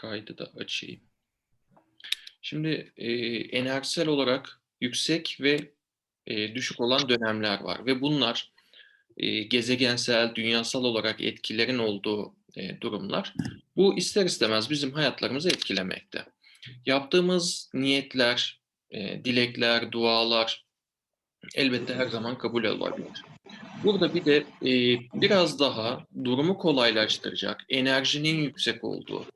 Kaydı da açayım. Şimdi e, enerjisel olarak yüksek ve e, düşük olan dönemler var ve bunlar e, gezegensel, dünyasal olarak etkilerin olduğu e, durumlar. Bu ister istemez bizim hayatlarımızı etkilemekte. Yaptığımız niyetler, e, dilekler, dualar elbette her zaman kabul olabilir. Burada bir de e, biraz daha durumu kolaylaştıracak, enerjinin yüksek olduğu,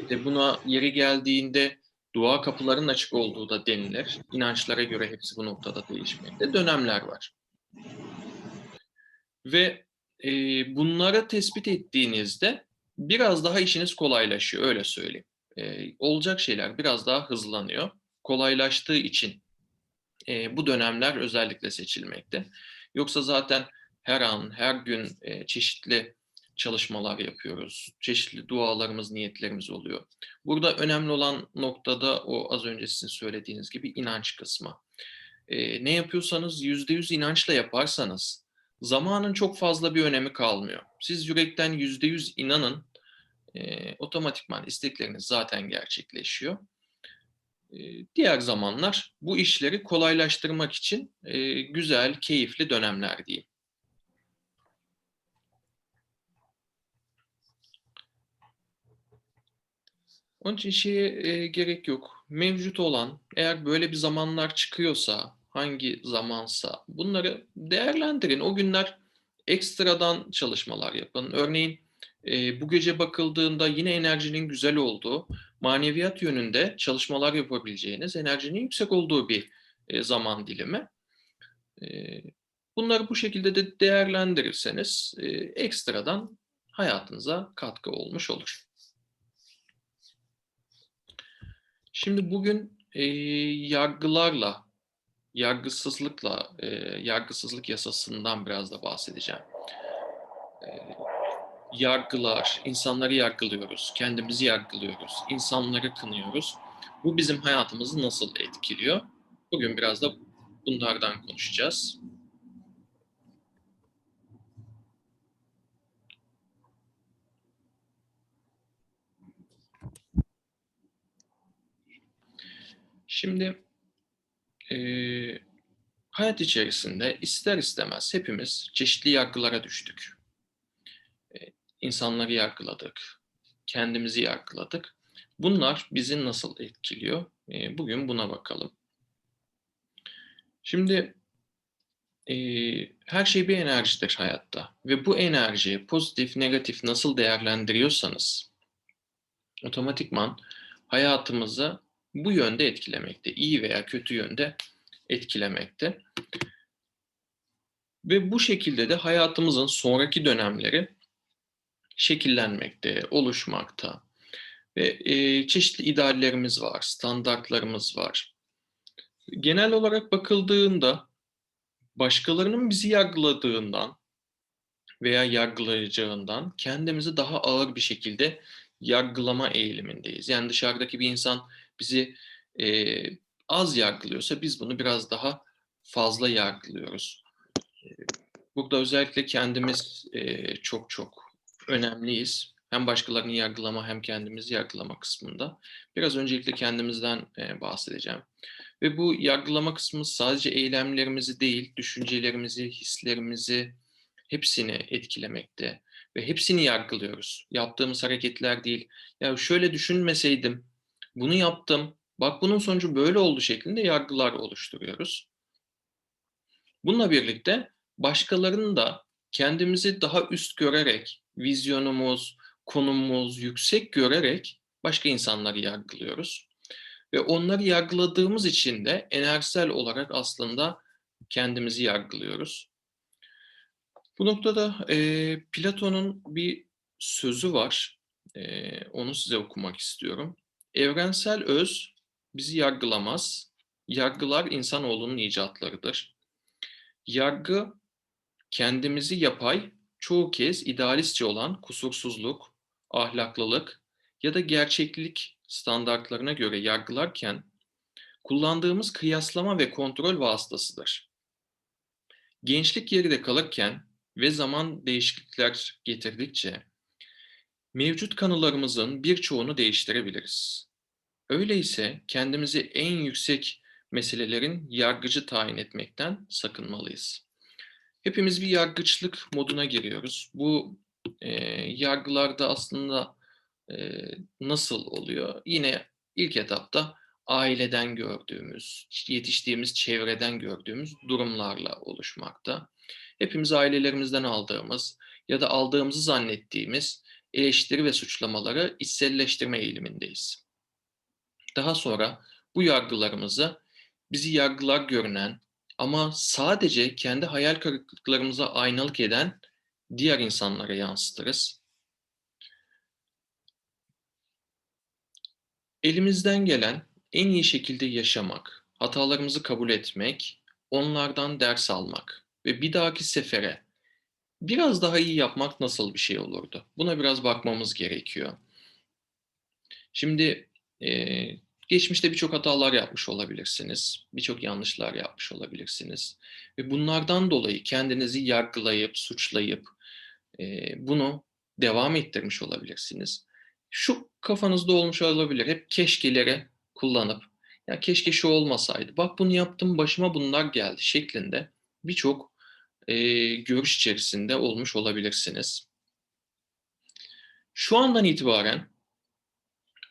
işte buna yeri geldiğinde dua kapılarının açık olduğu da denilir. İnançlara göre hepsi bu noktada değişmekte. Dönemler var. Ve e, bunları tespit ettiğinizde biraz daha işiniz kolaylaşıyor, öyle söyleyeyim. E, olacak şeyler biraz daha hızlanıyor. Kolaylaştığı için e, bu dönemler özellikle seçilmekte. Yoksa zaten her an, her gün e, çeşitli çalışmalar yapıyoruz. Çeşitli dualarımız, niyetlerimiz oluyor. Burada önemli olan noktada o az önce sizin söylediğiniz gibi inanç kısmı. E, ne yapıyorsanız yüzde yüz inançla yaparsanız zamanın çok fazla bir önemi kalmıyor. Siz yürekten yüzde yüz inanın, e, otomatikman istekleriniz zaten gerçekleşiyor. E, diğer zamanlar bu işleri kolaylaştırmak için güzel, keyifli dönemler diyeyim. Onun için şeye e, gerek yok. Mevcut olan, eğer böyle bir zamanlar çıkıyorsa, hangi zamansa bunları değerlendirin. O günler ekstradan çalışmalar yapın. Örneğin e, bu gece bakıldığında yine enerjinin güzel olduğu, maneviyat yönünde çalışmalar yapabileceğiniz, enerjinin yüksek olduğu bir e, zaman dilimi. E, bunları bu şekilde de değerlendirirseniz e, ekstradan hayatınıza katkı olmuş olur. Şimdi bugün e, yargılarla, yargısızlıkla, e, yargısızlık yasasından biraz da bahsedeceğim. E, yargılar, insanları yargılıyoruz, kendimizi yargılıyoruz, insanları kınıyoruz. Bu bizim hayatımızı nasıl etkiliyor? Bugün biraz da bunlardan konuşacağız. Şimdi e, hayat içerisinde ister istemez hepimiz çeşitli yargılara düştük. E, insanları yargıladık, kendimizi yargıladık. Bunlar bizi nasıl etkiliyor? E, bugün buna bakalım. Şimdi e, her şey bir enerjidir hayatta ve bu enerjiyi pozitif, negatif nasıl değerlendiriyorsanız otomatikman hayatımızı bu yönde etkilemekte. iyi veya kötü yönde etkilemekte. Ve bu şekilde de hayatımızın sonraki dönemleri şekillenmekte, oluşmakta. Ve e, çeşitli ideallerimiz var, standartlarımız var. Genel olarak bakıldığında başkalarının bizi yargıladığından veya yargılayacağından kendimizi daha ağır bir şekilde yargılama eğilimindeyiz. Yani dışarıdaki bir insan bizi e, az yargılıyorsa biz bunu biraz daha fazla yargılıyoruz. Burada özellikle kendimiz e, çok çok önemliyiz. Hem başkalarını yargılama hem kendimizi yargılama kısmında. Biraz öncelikle kendimizden e, bahsedeceğim. Ve bu yargılama kısmı sadece eylemlerimizi değil, düşüncelerimizi, hislerimizi hepsini etkilemekte ve hepsini yargılıyoruz. Yaptığımız hareketler değil. Ya şöyle düşünmeseydim, bunu yaptım, bak bunun sonucu böyle oldu şeklinde yargılar oluşturuyoruz. Bununla birlikte başkalarını da kendimizi daha üst görerek, vizyonumuz, konumumuz yüksek görerek başka insanları yargılıyoruz. Ve onları yargıladığımız için de enerjisel olarak aslında kendimizi yargılıyoruz. Bu noktada e, Platon'un bir sözü var. E, onu size okumak istiyorum. Evrensel öz bizi yargılamaz. Yargılar insanoğlunun icatlarıdır. Yargı kendimizi yapay, çoğu kez idealistçe olan kusursuzluk, ahlaklılık ya da gerçeklik standartlarına göre yargılarken kullandığımız kıyaslama ve kontrol vasıtasıdır. Gençlik geride kalırken ve zaman değişiklikler getirdikçe Mevcut kanılarımızın birçoğunu değiştirebiliriz. Öyleyse kendimizi en yüksek meselelerin yargıcı tayin etmekten sakınmalıyız. Hepimiz bir yargıçlık moduna giriyoruz. Bu e, yargılarda aslında e, nasıl oluyor? Yine ilk etapta aileden gördüğümüz, yetiştiğimiz çevreden gördüğümüz durumlarla oluşmakta. Hepimiz ailelerimizden aldığımız ya da aldığımızı zannettiğimiz eleştiri ve suçlamaları içselleştirme eğilimindeyiz. Daha sonra bu yargılarımızı bizi yargılar görünen ama sadece kendi hayal kırıklıklarımıza aynalık eden diğer insanlara yansıtırız. Elimizden gelen en iyi şekilde yaşamak, hatalarımızı kabul etmek, onlardan ders almak ve bir dahaki sefere biraz daha iyi yapmak nasıl bir şey olurdu? Buna biraz bakmamız gerekiyor. Şimdi e, geçmişte birçok hatalar yapmış olabilirsiniz, birçok yanlışlar yapmış olabilirsiniz ve bunlardan dolayı kendinizi yargılayıp, suçlayıp e, bunu devam ettirmiş olabilirsiniz. Şu kafanızda olmuş olabilir, hep keşkeleri kullanıp ya keşke şu olmasaydı, bak bunu yaptım başıma bunlar geldi şeklinde birçok e, görüş içerisinde olmuş olabilirsiniz. Şu andan itibaren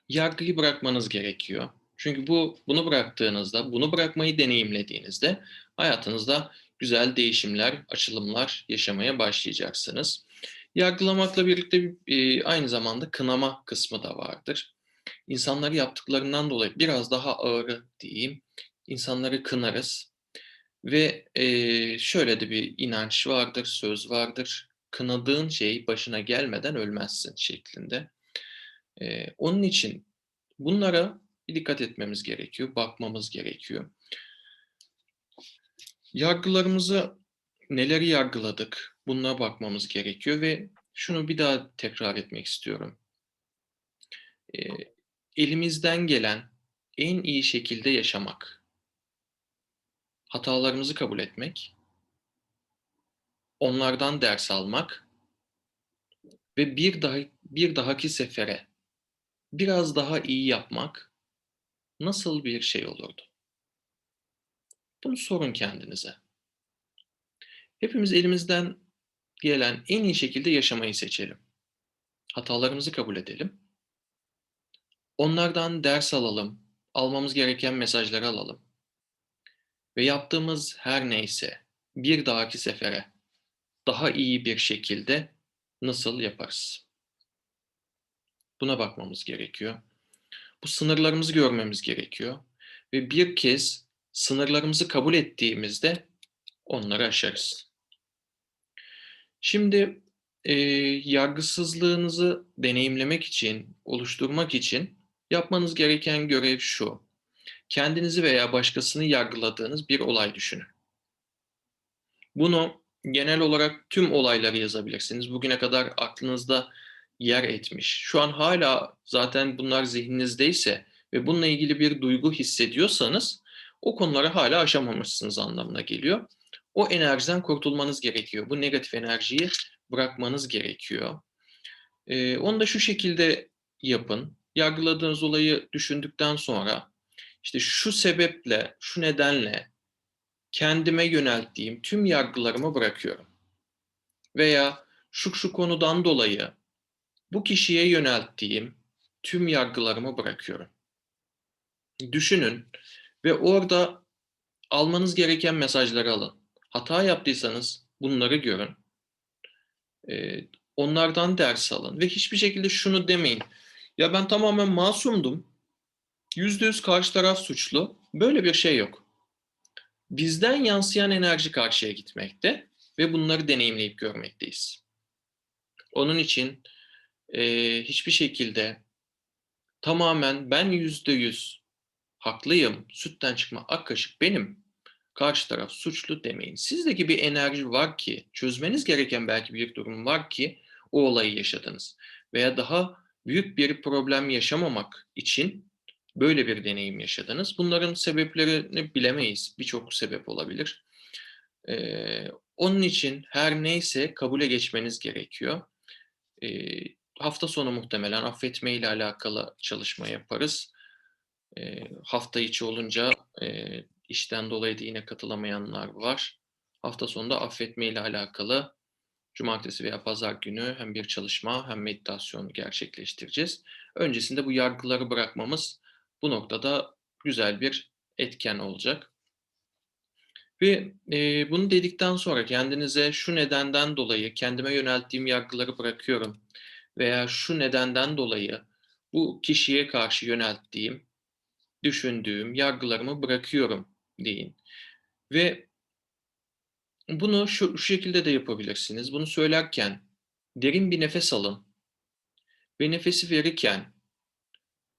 yargıyı bırakmanız gerekiyor. Çünkü bu bunu bıraktığınızda, bunu bırakmayı deneyimlediğinizde hayatınızda güzel değişimler, açılımlar yaşamaya başlayacaksınız. Yargılamakla birlikte e, aynı zamanda kınama kısmı da vardır. İnsanları yaptıklarından dolayı biraz daha ağır diyeyim, insanları kınarız. Ve e, şöyle de bir inanç vardır, söz vardır. Kınadığın şey başına gelmeden ölmezsin şeklinde. E, onun için bunlara bir dikkat etmemiz gerekiyor, bakmamız gerekiyor. Yargılarımızı neleri yargıladık bunlara bakmamız gerekiyor ve şunu bir daha tekrar etmek istiyorum. E, elimizden gelen en iyi şekilde yaşamak, hatalarımızı kabul etmek, onlardan ders almak ve bir daha bir dahaki sefere biraz daha iyi yapmak nasıl bir şey olurdu? Bunu sorun kendinize. Hepimiz elimizden gelen en iyi şekilde yaşamayı seçelim. Hatalarımızı kabul edelim. Onlardan ders alalım, almamız gereken mesajları alalım. Ve yaptığımız her neyse bir dahaki sefere daha iyi bir şekilde nasıl yaparız? Buna bakmamız gerekiyor. Bu sınırlarımızı görmemiz gerekiyor. Ve bir kez sınırlarımızı kabul ettiğimizde onları aşarız. Şimdi e, yargısızlığınızı deneyimlemek için, oluşturmak için yapmanız gereken görev şu. Kendinizi veya başkasını yargıladığınız bir olay düşünün. Bunu genel olarak tüm olayları yazabilirsiniz. Bugüne kadar aklınızda yer etmiş. Şu an hala zaten bunlar zihninizdeyse ve bununla ilgili bir duygu hissediyorsanız o konuları hala aşamamışsınız anlamına geliyor. O enerjiden kurtulmanız gerekiyor. Bu negatif enerjiyi bırakmanız gerekiyor. Ee, onu da şu şekilde yapın. Yargıladığınız olayı düşündükten sonra işte şu sebeple, şu nedenle kendime yönelttiğim tüm yargılarımı bırakıyorum. Veya şu şu konudan dolayı bu kişiye yönelttiğim tüm yargılarımı bırakıyorum. Düşünün ve orada almanız gereken mesajları alın. Hata yaptıysanız bunları görün. Ee, onlardan ders alın ve hiçbir şekilde şunu demeyin. Ya ben tamamen masumdum. Yüzde yüz karşı taraf suçlu. Böyle bir şey yok. Bizden yansıyan enerji karşıya gitmekte ve bunları deneyimleyip görmekteyiz. Onun için e, hiçbir şekilde tamamen ben yüzde yüz haklıyım, sütten çıkma ak kaşık benim, karşı taraf suçlu demeyin. Sizdeki bir enerji var ki, çözmeniz gereken belki bir durum var ki o olayı yaşadınız. Veya daha büyük bir problem yaşamamak için böyle bir deneyim yaşadınız. Bunların sebeplerini bilemeyiz. Birçok sebep olabilir. Ee, onun için her neyse kabule geçmeniz gerekiyor. Ee, hafta sonu muhtemelen affetme ile alakalı çalışma yaparız. E, hafta içi olunca e, işten dolayı da yine katılamayanlar var. Hafta sonunda affetme ile alakalı cumartesi veya pazar günü hem bir çalışma hem meditasyon gerçekleştireceğiz. Öncesinde bu yargıları bırakmamız bu noktada güzel bir etken olacak. Ve e, bunu dedikten sonra kendinize şu nedenden dolayı kendime yönelttiğim yargıları bırakıyorum veya şu nedenden dolayı bu kişiye karşı yönelttiğim, düşündüğüm yargılarımı bırakıyorum deyin. Ve bunu şu, şu şekilde de yapabilirsiniz. Bunu söylerken derin bir nefes alın ve nefesi verirken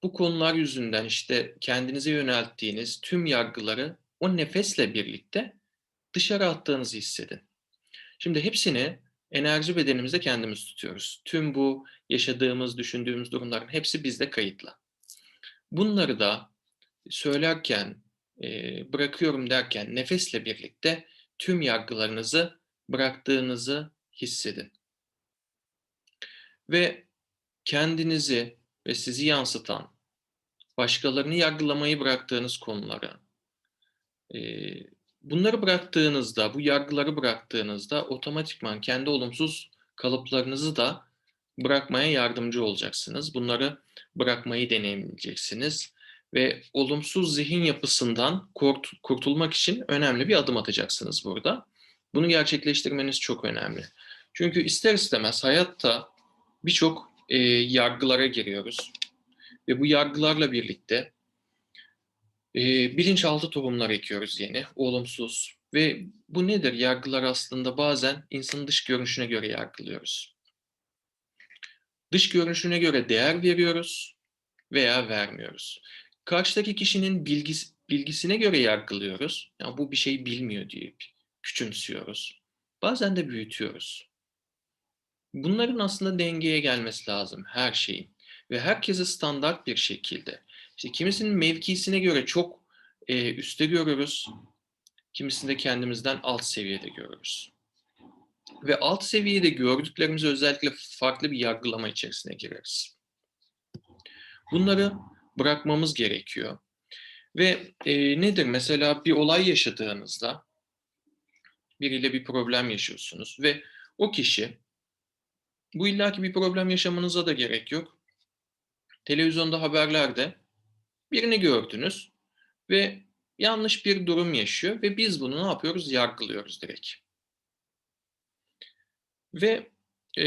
bu konular yüzünden işte kendinize yönelttiğiniz tüm yargıları o nefesle birlikte dışarı attığınızı hissedin. Şimdi hepsini enerji bedenimizde kendimiz tutuyoruz. Tüm bu yaşadığımız, düşündüğümüz durumların hepsi bizde kayıtlı. Bunları da söylerken, bırakıyorum derken nefesle birlikte tüm yargılarınızı bıraktığınızı hissedin. Ve kendinizi ve sizi yansıtan, başkalarını yargılamayı bıraktığınız konuları, bunları bıraktığınızda, bu yargıları bıraktığınızda otomatikman kendi olumsuz kalıplarınızı da bırakmaya yardımcı olacaksınız. Bunları bırakmayı deneyimleyeceksiniz ve olumsuz zihin yapısından kurt, kurtulmak için önemli bir adım atacaksınız burada. Bunu gerçekleştirmeniz çok önemli. Çünkü ister istemez hayatta birçok e, yargılara giriyoruz. Ve bu yargılarla birlikte e, bilinçaltı tohumlar ekiyoruz yeni, olumsuz. Ve bu nedir? Yargılar aslında bazen insanın dış görünüşüne göre yargılıyoruz. Dış görünüşüne göre değer veriyoruz veya vermiyoruz. Karşıdaki kişinin bilgis, bilgisine göre yargılıyoruz. Yani bu bir şey bilmiyor diye küçümsüyoruz. Bazen de büyütüyoruz. Bunların aslında dengeye gelmesi lazım her şeyin. Ve herkese standart bir şekilde. İşte kimisinin mevkisine göre çok e, üstte görürüz. Kimisini de kendimizden alt seviyede görürüz. Ve alt seviyede gördüklerimizi özellikle farklı bir yargılama içerisine gireriz. Bunları bırakmamız gerekiyor. Ve e, nedir? Mesela bir olay yaşadığınızda biriyle bir problem yaşıyorsunuz ve o kişi bu illaki bir problem yaşamanıza da gerek yok. Televizyonda haberlerde birini gördünüz ve yanlış bir durum yaşıyor ve biz bunu ne yapıyoruz? Yargılıyoruz direkt. Ve e,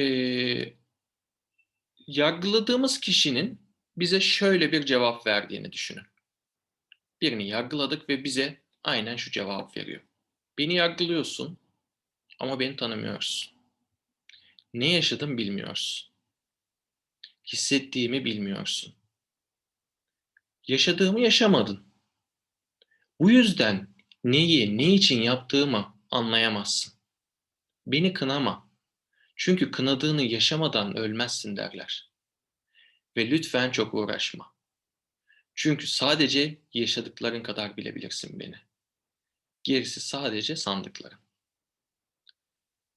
yargıladığımız kişinin bize şöyle bir cevap verdiğini düşünün. Birini yargıladık ve bize aynen şu cevap veriyor. Beni yargılıyorsun ama beni tanımıyorsun. Ne yaşadım bilmiyorsun. Hissettiğimi bilmiyorsun. Yaşadığımı yaşamadın. Bu yüzden neyi, ne için yaptığımı anlayamazsın. Beni kınama. Çünkü kınadığını yaşamadan ölmezsin derler. Ve lütfen çok uğraşma. Çünkü sadece yaşadıkların kadar bilebilirsin beni. Gerisi sadece sandıkların.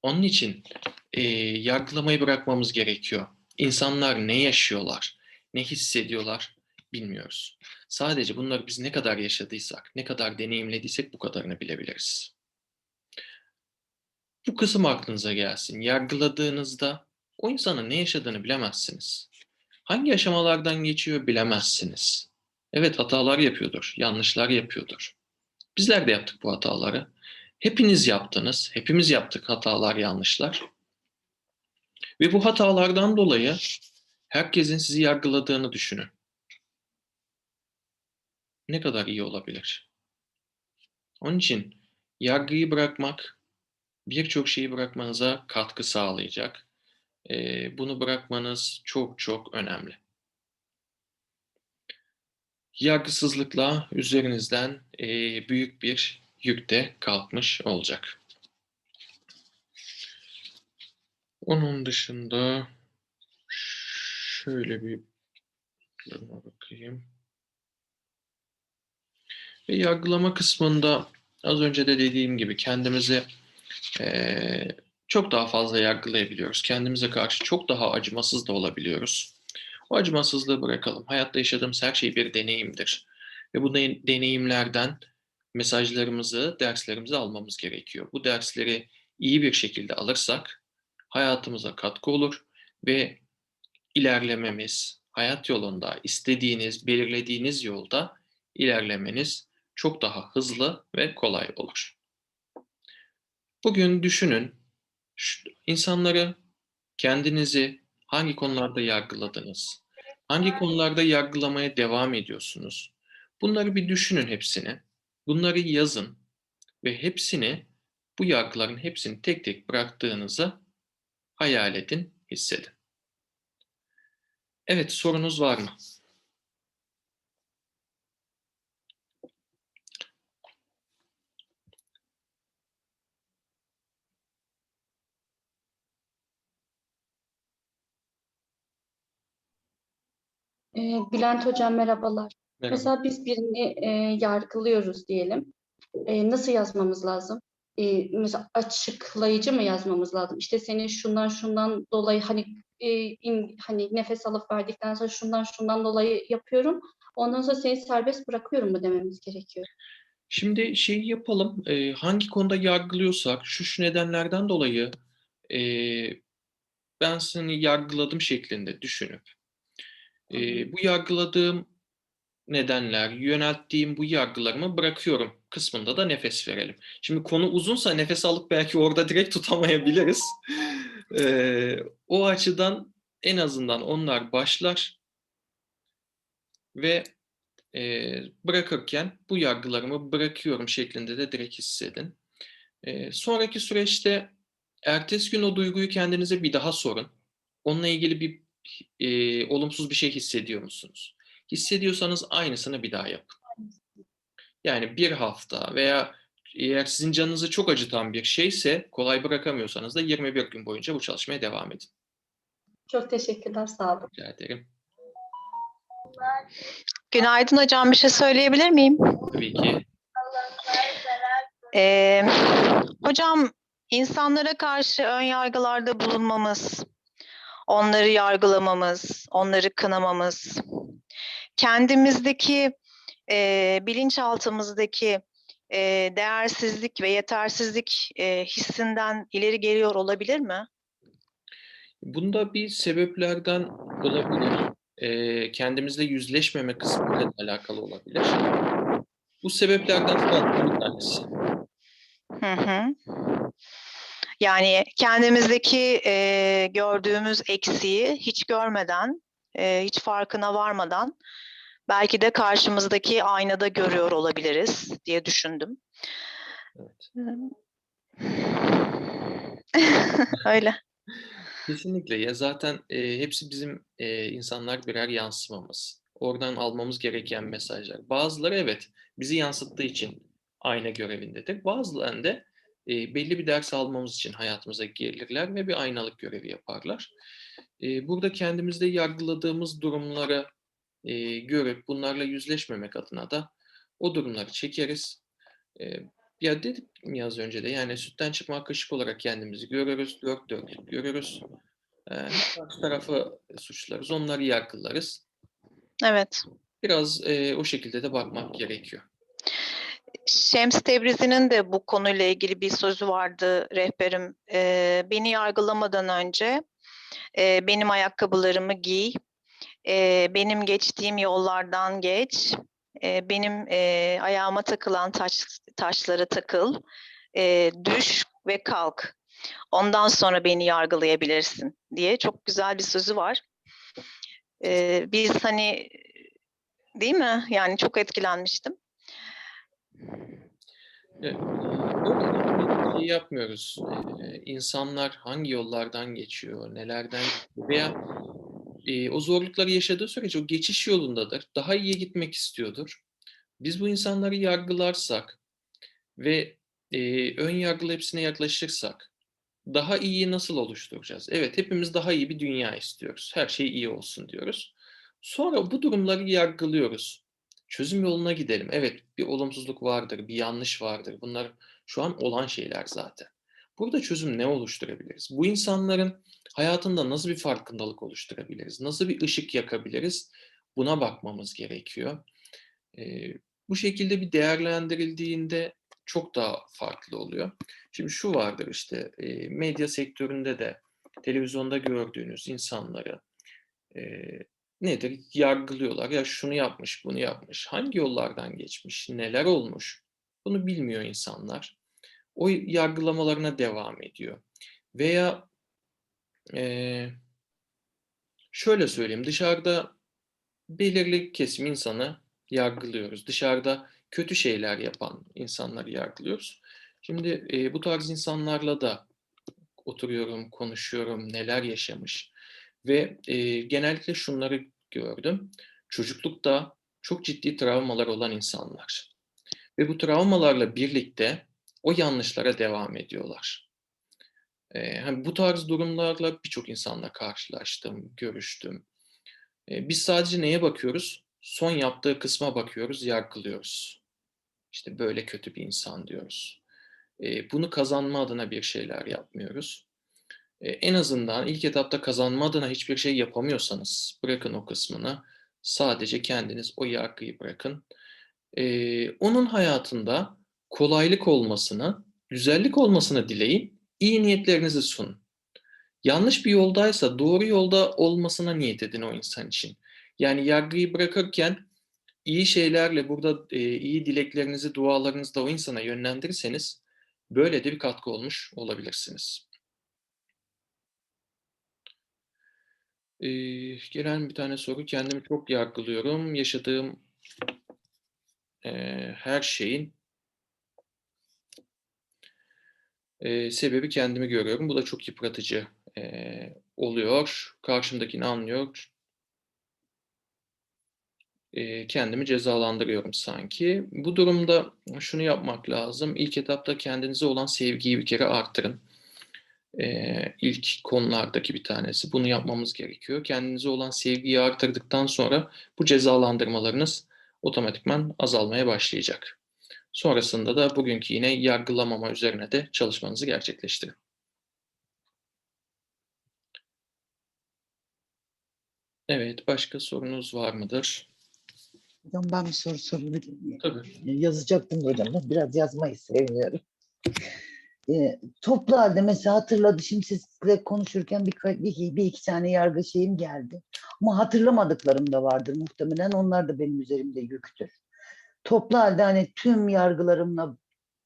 Onun için e, yargılamayı bırakmamız gerekiyor. İnsanlar ne yaşıyorlar, ne hissediyorlar bilmiyoruz. Sadece bunları biz ne kadar yaşadıysak, ne kadar deneyimlediysek bu kadarını bilebiliriz. Bu kısım aklınıza gelsin. Yargıladığınızda o insanın ne yaşadığını bilemezsiniz. Hangi aşamalardan geçiyor bilemezsiniz. Evet hatalar yapıyordur, yanlışlar yapıyordur. Bizler de yaptık bu hataları. Hepiniz yaptınız, hepimiz yaptık hatalar, yanlışlar. Ve bu hatalardan dolayı herkesin sizi yargıladığını düşünün. Ne kadar iyi olabilir? Onun için yargıyı bırakmak birçok şeyi bırakmanıza katkı sağlayacak e, bunu bırakmanız çok çok önemli. Yargısızlıkla üzerinizden e, büyük bir yük de kalkmış olacak. Onun dışında şöyle bir bakayım. Ve yargılama kısmında az önce de dediğim gibi kendimizi e, çok daha fazla yargılayabiliyoruz. Kendimize karşı çok daha acımasız da olabiliyoruz. O acımasızlığı bırakalım. Hayatta yaşadığımız her şey bir deneyimdir. Ve bu de- deneyimlerden mesajlarımızı, derslerimizi almamız gerekiyor. Bu dersleri iyi bir şekilde alırsak hayatımıza katkı olur ve ilerlememiz, hayat yolunda istediğiniz, belirlediğiniz yolda ilerlemeniz çok daha hızlı ve kolay olur. Bugün düşünün, insanları, kendinizi hangi konularda yargıladınız? Hangi konularda yargılamaya devam ediyorsunuz? Bunları bir düşünün hepsini. Bunları yazın ve hepsini, bu yargıların hepsini tek tek bıraktığınızı hayal edin, hissedin. Evet, sorunuz var mı? Ee, Bülent Hocam merhabalar. Merhaba. Mesela biz birini e, yargılıyoruz diyelim. E, nasıl yazmamız lazım? E, mesela açıklayıcı mı yazmamız lazım? İşte senin şundan şundan dolayı hani e, in- hani nefes alıp verdikten sonra şundan şundan dolayı yapıyorum. Ondan sonra seni serbest bırakıyorum mu dememiz gerekiyor. Şimdi şeyi yapalım. e, hangi konuda yargılıyorsak şu şu nedenlerden dolayı e, ben seni yargıladım şeklinde düşünüp e, bu yargıladığım nedenler, yönelttiğim bu yargılarımı bırakıyorum kısmında da nefes verelim. Şimdi konu uzunsa nefes alıp belki orada direkt tutamayabiliriz. E, o açıdan en azından onlar başlar ve e, bırakırken bu yargılarımı bırakıyorum şeklinde de direkt hissedin. E, sonraki süreçte ertesi gün o duyguyu kendinize bir daha sorun. Onunla ilgili bir e, olumsuz bir şey hissediyor musunuz? Hissediyorsanız aynısını bir daha yapın. Yani bir hafta veya eğer sizin canınızı çok acıtan bir şeyse kolay bırakamıyorsanız da 21 gün boyunca bu çalışmaya devam edin. Çok teşekkürler, sağ olun. Rica ederim. Günaydın hocam, bir şey söyleyebilir miyim? Tabii ki. Ee, hocam, insanlara karşı ön yargılarda bulunmamız, onları yargılamamız, onları kınamamız, kendimizdeki, e, bilinçaltımızdaki e, değersizlik ve yetersizlik e, hissinden ileri geliyor olabilir mi? Bunda bir sebeplerden olabilir. Eee, kendimizle yüzleşmeme kısmıyla alakalı olabilir. Bu sebeplerden sadece bir tanesi. Hı hı. Yani kendimizdeki e, gördüğümüz eksiği hiç görmeden, e, hiç farkına varmadan belki de karşımızdaki aynada görüyor olabiliriz diye düşündüm. Evet. Öyle. Kesinlikle ya zaten eee, hepsi bizim eee, insanlar birer yansımamız. Oradan almamız gereken mesajlar. Bazıları evet bizi yansıttığı için ayna görevindedir. Bazılarında eee, belli bir ders almamız için hayatımıza gelirler ve bir aynalık görevi yaparlar. Eee, burada kendimizde yargıladığımız durumları eee, görüp bunlarla yüzleşmemek adına da o durumları çekeriz. Eee, ya dedik mi az önce de yani sütten çıkma kaşık olarak kendimizi görürüz, dört dörtlük görürüz. Karşı tarafı suçlarız, onları yargılarız. Evet. Biraz e, o şekilde de bakmak gerekiyor. Şems Tebrizi'nin de bu konuyla ilgili bir sözü vardı rehberim. Ee, beni yargılamadan önce e, benim ayakkabılarımı giy, e, benim geçtiğim yollardan geç, e, benim e, ayağıma takılan taş, taşlara takıl, e, düş ve kalk. Ondan sonra beni yargılayabilirsin diye çok güzel bir sözü var. E, biz hani değil mi? Yani çok etkilenmiştim. Evet, şey yapmıyoruz. Ee, insanlar hangi yollardan geçiyor, nelerden veya e, o zorlukları yaşadığı sürece o geçiş yolundadır. Daha iyiye gitmek istiyordur. Biz bu insanları yargılarsak ve e, ön yargılı hepsine yaklaşırsak daha iyiyi nasıl oluşturacağız? Evet, hepimiz daha iyi bir dünya istiyoruz. Her şey iyi olsun diyoruz. Sonra bu durumları yargılıyoruz. Çözüm yoluna gidelim. Evet, bir olumsuzluk vardır, bir yanlış vardır. Bunlar şu an olan şeyler zaten. Burada çözüm ne oluşturabiliriz? Bu insanların hayatında nasıl bir farkındalık oluşturabiliriz? Nasıl bir ışık yakabiliriz? Buna bakmamız gerekiyor. Ee, bu şekilde bir değerlendirildiğinde çok daha farklı oluyor. Şimdi şu vardır işte e, medya sektöründe de televizyonda gördüğünüz insanları e, nedir? Yargılıyorlar. Ya şunu yapmış, bunu yapmış. Hangi yollardan geçmiş, neler olmuş? Bunu bilmiyor insanlar. O yargılamalarına devam ediyor. Veya e, şöyle söyleyeyim, dışarıda belirli kesim insanı yargılıyoruz. Dışarıda kötü şeyler yapan insanları yargılıyoruz. Şimdi e, bu tarz insanlarla da oturuyorum, konuşuyorum, neler yaşamış ve e, genellikle şunları gördüm. Çocuklukta çok ciddi travmalar olan insanlar ve bu travmalarla birlikte o yanlışlara devam ediyorlar. E, hani bu tarz durumlarla birçok insanla karşılaştım, görüştüm. E, biz sadece neye bakıyoruz? Son yaptığı kısma bakıyoruz, yargılıyoruz. İşte böyle kötü bir insan diyoruz. E, bunu kazanma adına bir şeyler yapmıyoruz. E, en azından ilk etapta kazanma adına hiçbir şey yapamıyorsanız bırakın o kısmını. Sadece kendiniz o yargıyı bırakın. E, onun hayatında kolaylık olmasını, güzellik olmasını dileyin. İyi niyetlerinizi sunun. Yanlış bir yoldaysa doğru yolda olmasına niyet edin o insan için. Yani yargıyı bırakırken iyi şeylerle burada e, iyi dileklerinizi, dualarınızı da o insana yönlendirirseniz böyle de bir katkı olmuş olabilirsiniz. Ee, gelen bir tane soru. Kendimi çok yargılıyorum. Yaşadığım e, her şeyin e, sebebi kendimi görüyorum. Bu da çok yıpratıcı e, oluyor. Karşımdakini anlıyor. E, kendimi cezalandırıyorum sanki. Bu durumda şunu yapmak lazım. İlk etapta kendinize olan sevgiyi bir kere arttırın. E, ilk konulardaki bir tanesi. Bunu yapmamız gerekiyor. Kendinize olan sevgiyi artırdıktan sonra bu cezalandırmalarınız otomatikman azalmaya başlayacak. Sonrasında da bugünkü yine yargılamama üzerine de çalışmanızı gerçekleştirin. Evet, başka sorunuz var mıdır? Hocam ben bir soru sorabilir miyim? Tabii. Yazacaktım hocam. Biraz yazmayı sevmiyorum. E, toplu halde mesela hatırladı. Şimdi sizle konuşurken bir, bir, bir iki tane yargı şeyim geldi. Ama hatırlamadıklarım da vardır muhtemelen. Onlar da benim üzerimde yüktür. Toplu halde hani tüm yargılarımla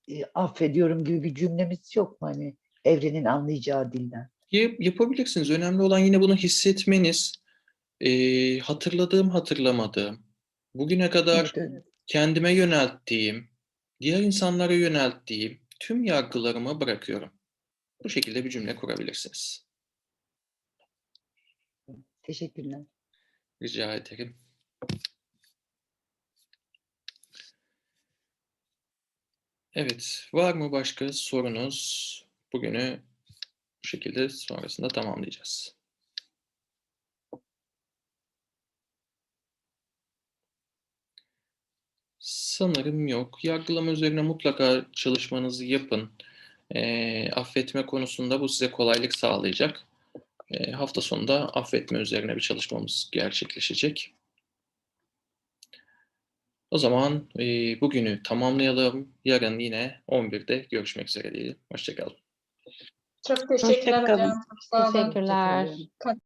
e, affediyorum gibi bir cümlemiz yok mu? Hani evrenin anlayacağı dilden. Yap- yapabilirsiniz. Önemli olan yine bunu hissetmeniz. Ee, hatırladığım, hatırlamadığım, bugüne kadar Evet, evet. kendime yönelttiğim, diğer insanlara yönelttiğim tüm yargılarımı bırakıyorum. Bu şekilde bir cümle kurabilirsiniz. Teşekkürler. Rica ederim. Evet, var mı başka sorunuz? Bugünü bu şekilde sonrasında tamamlayacağız. Sanırım yok. Yargılama üzerine mutlaka çalışmanızı yapın. Eee, affetme konusunda bu size kolaylık sağlayacak. Eee, hafta sonunda affetme üzerine bir çalışmamız gerçekleşecek. O zaman eee, bugünü tamamlayalım. Yarın yine 11'de görüşmek üzere diyelim. Hoşçakalın. Çok teşekkürler Hoşça kalın. hocam. Çok sağ olun. Teşekkürler.